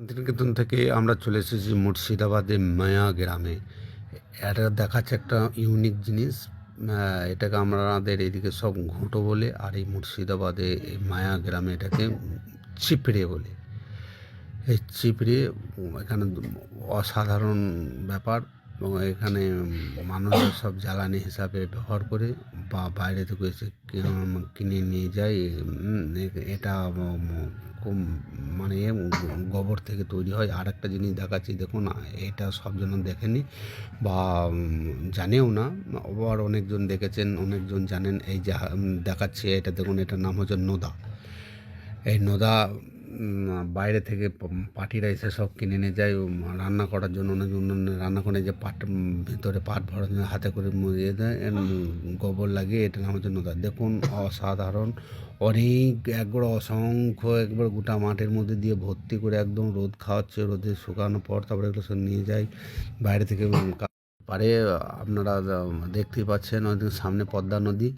শান্তিনিকেতন থেকে আমরা চলে এসেছি মুর্শিদাবাদের মায়া গ্রামে। এটা দেখাচ্ছে একটা ইউনিক জিনিস। এটাকে আমাদের এদিকে সব ঘুঁটো বলে আর এই মুর্শিদাবাদে এই মায়া গ্রামে এটাকে চিপড়ে বলে। এই চিপড়ে এখানে অসাধারণ ব্যাপার এবং এখানে মানুষের সব জ্বালানি হিসাবে ব্যবহার করে বা বাইরে থেকে এসে কিনে নিয়ে যায়। এটা খুব মানে গোবর থেকে তৈরি হয়। আর একটা জিনিস দেখাচ্ছি, দেখুন, এটা সবজন দেখেনি বা জানেও না। আবার অনেকজন দেখেছেন, অনেকজন জানেন। এই যে দেখাচ্ছে, এটা দেখুন, এটার নাম হচ্ছে নোদা। এই নোদা বাইরে থেকে প- পার্টিরা এসে সব কিনে নিয়ে যায় রান্না করার জন্য অনেক অন্য রান্না করে যে পাট ভিতরে পাট ভরার জন্য হাতে করে মরিয়ে দেয় গোবর লাগিয়ে এটা নাম জন্য নোদা দেখুন অসাধারণ অনেক একবার অসংখ্য একবার গোটা মাঠের মধ্যে দিয়ে ভর্তি করে একদম রোদ খাওয়াচ্ছে রোদে শুকানোর পর তারপরে এগুলো সব নিয়ে যায় বাইরে থেকে পারে আপনারা উম, দেখতেই পাচ্ছেন সামনে পদ্মা নদী।